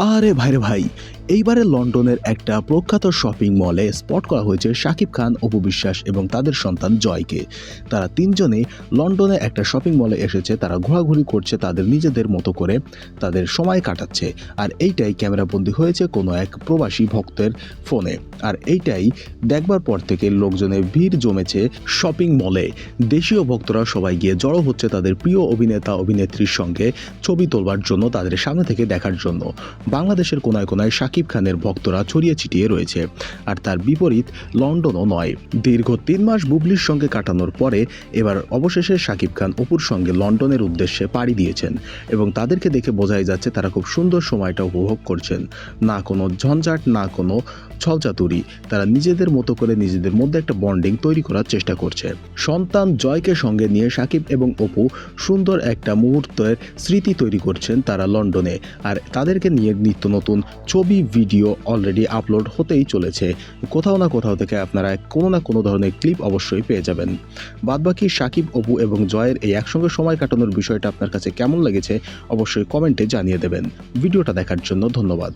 আরে ভাইরে ভাই এইবারে লন্ডনের একটা প্রখ্যাত শপিং মলে স্পট করা হয়েছে শাকিব খান, অপু বিশ্বাস এবং তাদের সন্তান জয়কে। তারা তিনজনে লন্ডনে একটা শপিং মলে এসেছে, তারা ঘোরাঘুরি করছে, তাদের নিজেদের মতো করে তাদের সময় কাটাচ্ছে। আর এইটাই ক্যামেরাবন্দি হয়েছে কোনো এক প্রবাসী ভক্তের ফোনে। আর এইটাই দেখবার পর থেকে লোকজনের ভিড় জমেছে শপিং মলে। দেশীয় ভক্তরা সবাই গিয়ে জড়ো হচ্ছে তাদের প্রিয় অভিনেতা, অভিনেত্রীর সঙ্গে ছবি তোলবার জন্য তাদের সামনে থেকে দেখার জন্য। বাংলাদেশের কোনায় কোনায় শাকিব খানের ভক্তরা ছড়িয়ে ছিটিয়ে রয়েছে। আর তার বিপরীত লন্ডনও নয়। দীর্ঘ তিন মাস বুবলির সঙ্গে কাটানোর পরে এবার অবশেষে শাকিব খান অপুর সঙ্গে লন্ডনের উদ্দেশ্যে পাড়ি দিয়েছেন এবং তাদেরকে দেখে বোঝাই যাচ্ছে তারা খুব সুন্দর সময়টা উপভোগ করছেন। না কোনো ঝঞ্ঝাট, না কোনো ছলচাতুরি। তারা নিজেদের মতো করে নিজেদের মধ্যে একটা বন্ডিং তৈরি করার চেষ্টা করছে। সন্তান জয়কে সঙ্গে নিয়ে সাকিব এবং অপু সুন্দর একটা মুহূর্তের স্মৃতি তৈরি করছেন তারা লন্ডনে। আর তাদেরকে নিয়ে নিত্য নতুন ছবি ভিডিও অলরেডি আপলোড হতেই চলেছে। কোথাও না কোথাও থেকে আপনারা কোনো না কোনো ধরনের ক্লিপ অবশ্যই পেয়ে যাবেন। বাদবাকি সাকিব, অপু এবং জয়ের এই একসঙ্গে সময় কাটানোর বিষয়টা আপনার কাছে কেমন লেগেছে, অবশ্যই কমেন্টে জানিয়ে দেবেন। ভিডিওটা দেখার জন্য ধন্যবাদ।